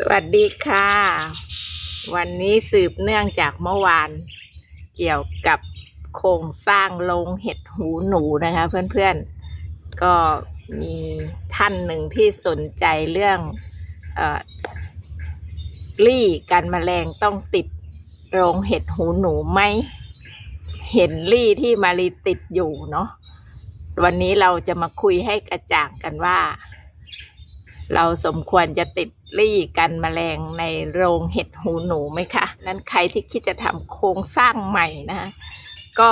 สวัสดีค่ะ วันนี้สืบเนื่องจากเมื่อวาน เกี่ยวกับโครงสร้างโรงเห็ดหูหนูนะคะ เพื่อนๆ ก็มีท่านหนึ่งที่สนใจเรื่องเออรี่กันแมลงต้องติดโรงเห็ดหูหนูไหมเห็นรี่ที่มารีติดอยู่เนาะวันนี้เราจะมาคุยให้กระจ่างกันว่า เราสมควรจะติด รี่กันแมลงในโรงเห็ดหูหนูไหมคะ นั้นใครที่คิดจะทำโครงสร้างใหม่นะ ก็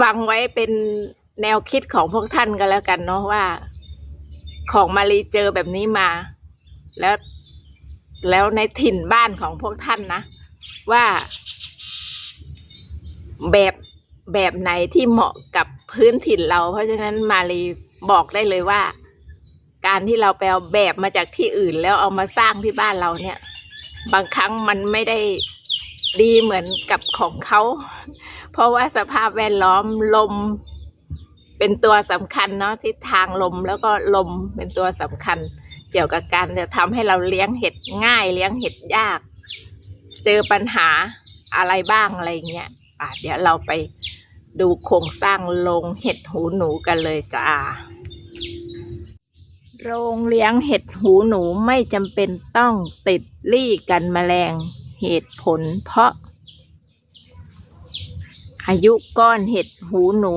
ฟังไว้เป็นแนวคิดของพวกท่านก็แล้วกันเนาะว่า ของมารีเจอแบบนี้มา แล้วแล้วในถิ่นบ้านของพวกท่านนะ ว่า แบบแบบไหนที่เหมาะกับพื้นถิ่นเรา เพราะฉะนั้นมารีบอกได้เลยว่า การที่เราไปเอาแบบมาจากที่อื่นแล้วเอามาสร้างที่บ้านเราเนี่ย บางครั้งมันไม่ได้ดีเหมือนกับของเขา เพราะว่าสภาพแวดล้อมลม เป็นตัวสำคัญเนาะทิศทางลมแล้วก็ลมเป็นตัวสำคัญ เกี่ยวกับการจะทำให้เราเลี้ยงเห็ดง่าย เลี้ยงเห็ดยาก เจอปัญหาอะไรบ้างอะไรเงี้ยอะเดี๋ยวเราไปดูโครงสร้างโรงเห็ดหูหนูกันเลยจ้า โรงเลี้ยงเห็ดหูหนูไม่จำเป็นต้องติดรี่กันแมลง เหตุผลเพราะ อายุก้อนเห็ดหูหนู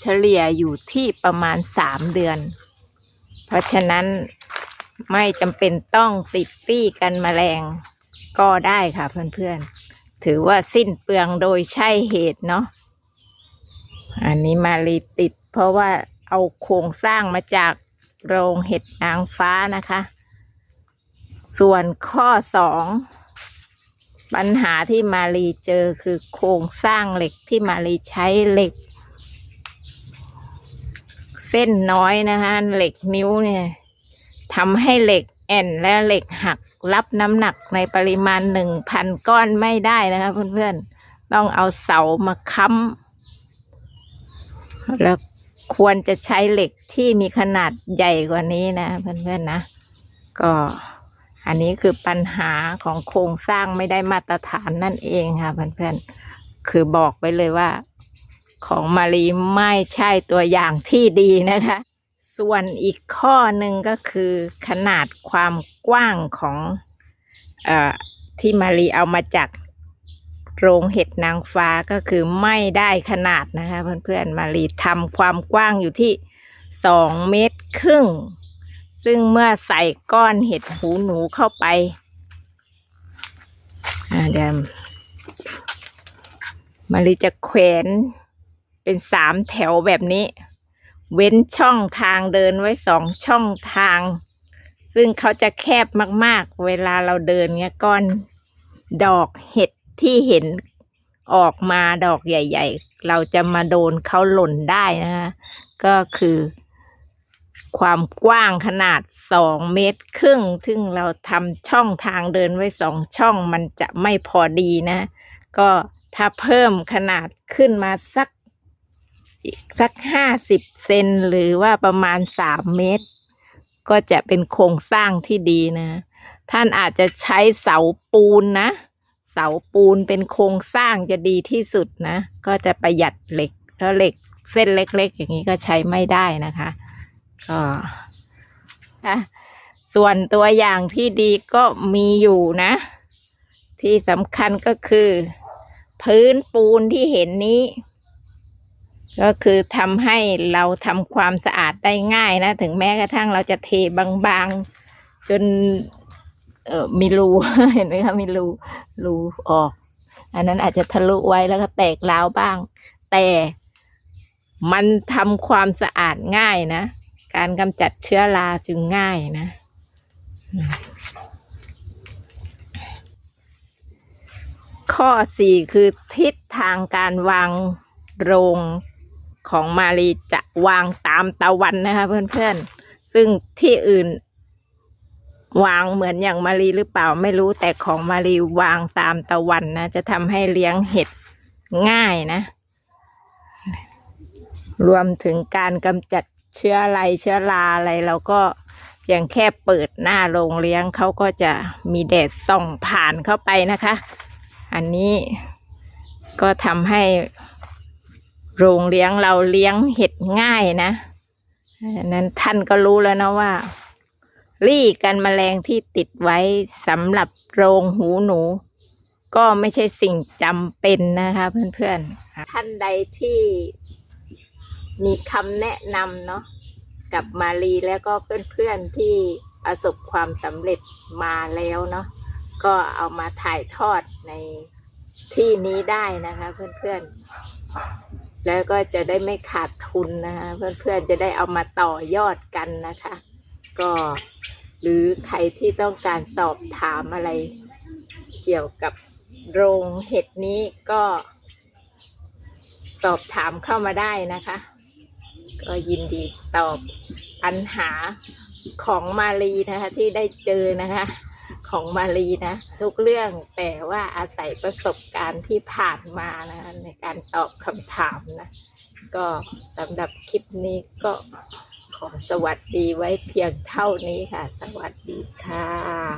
เฉลี่ยอยู่ที่ประมาณสามเดือน เพราะฉะนั้นไม่จำเป็นต้องติดรี่กันแมลง ก็ได้ค่ะเพื่อนๆ ถือว่าสิ้นเปลืองโดยใช่เหตุเนาะอันนี้มารีติด เพราะว่าเอาโครงสร้างมาจาก โรงเห็ดนางฟ้านะคะ ส่วนข้อสองปัญหาที่มารีเจอคือโครงสร้างเหล็กที่มารีใช้เหล็ก เส้นน้อยนะคะเหล็กนิ้วเนี่ยทำให้เหล็กแอนและเหล็กหักรับน้ำหนักในปริมาณหนึ่งพันก้อนไม่ได้นะคะเพื่อนๆ ต้องเอาเสามาค้ำแล้ว ควรจะใช้เหล็กที่มีขนาดใหญ่กว่านี้นะเพื่อนๆนะ ก็อันนี้คือปัญหาของโครงสร้างไม่ได้มาตรฐานนั่นเองค่ะเพื่อนๆ คือบอกไปเลยว่า ของมารีไม่ใช่ตัวอย่างที่ดีนะคะ ส่วนอีกข้อหนึ่งก็คือขนาดความกว้างของเออที่มารีเอามาจาก โรงเห็ดนางฟ้าก็คือไม่ได้ขนาดนะคะเพื่อนๆมารีทำความกว้างอยู่ที่สองเมตรครึ่ง ซึ่งเมื่อใส่ก้อนเห็ดหูหนูเข้าไปเดี๋ยวมารีจะแขวนเป็นสามแถวแบบนี้ เว้นช่องทางเดินไว้สองช่องทาง ซึ่งเขาจะแคบมากๆ เวลาเราเดินเงี้ยก้อนดอกเห็ด ที่เห็นออกมาดอกใหญ่ ๆ เราจะมาโดนเขาหล่นได้นะคะก็คือ ความกว้างขนาดสองเมตรครึ่ง ซึ่งเราทำช่องทางเดินไว้สองช่องมันจะไม่พอดีนะ ก็ถ้าเพิ่มขนาดขึ้นมาสักสักห้าสิบเซนหรือว่าประมาณสามเมตร ก็จะเป็นโครงสร้างที่ดีนะ ท่านอาจจะใช้เสาปูนนะ สาปูนเป็นโครงสร้างจะดีที่สุดนะ ก็จะประหยัดเหล็กเพราเหล็กเส้นเล็ก ๆ อย่างนี้ก็ใช้ไม่ได้นะคะ ก็อะส่วนตัวอย่างที่ดีก็มีอยู่นะ ที่สำคัญก็คือ พื้นปูนที่เห็นนี้ ก็คือทำให้เราทำความสะอาดได้ง่ายนะ ถึงแม้กระทั่งเราจะเทบางๆ จน เออมีรูเห็นไหมคะมีรูรูออก อันนั้นอาจจะทะลุไว้แล้วก็แตกร้าวบ้าง แต่มันทำความสะอาดง่ายนะ การกำจัดเชื้อราจึงง่ายนะ ข้อสี่คือทิศทางการวางโรงของมารีจะวางตามตะวันนะคะเพื่อนๆ ซึ่งที่อื่น วางเหมือนอย่างมารีหรือเปล่าไม่รู้แต่ของมารีวางตามตะวันนะ จะทำให้เลี้ยงเห็ดง่ายนะ รวมถึงการกำจัดเชื้ออะไรเชื้อราอะไรเราก็พียงแค่เปิดหน้าโรงเลี้ยงเขาก็จะมีแดดส่องผ่านเข้าไปนะคะ อันนี้ก็ทำให้โรงเลี้ยงเราเลี้ยงเห็ดง่ายนะนั้นท่านก็รู้แล้วนะว่า รี่กันแมลงที่ติดไว้สำหรับโรงหูหนู ก็ไม่ใช่สิ่งจำเป็นนะคะเพื่อนๆ ท่านใดที่มีคำแนะนำเนาะกับมารีแล้วก็เพื่อนๆที่ประสบความสำเร็จมาแล้วเนาะก็เอามาถ่ายทอดในที่นี้ได้นะคะเพื่อนๆ แล้วก็จะได้ไม่ขาดทุนนะคะเพื่อนๆจะได้เอามาต่อยอดกันนะคะ ก็ หรือใครที่ต้องการสอบถามอะไร เกี่ยวกับโรงเห็ดนี้ก็ สอบถามเข้ามาได้นะคะ ก็ยินดีตอบปัญหาของมารีนะคะ ที่ได้เจอนะคะ ของมารีนะ ทุกเรื่องแต่ว่าอาศัยประสบการณ์ที่ผ่านมานะคะในการตอบคำถามนะ ก็สำหรับคลิปนี้ก็ ขอสวัสดีไว้เพียงเท่านี้ค่ะ สวัสดีค่ะ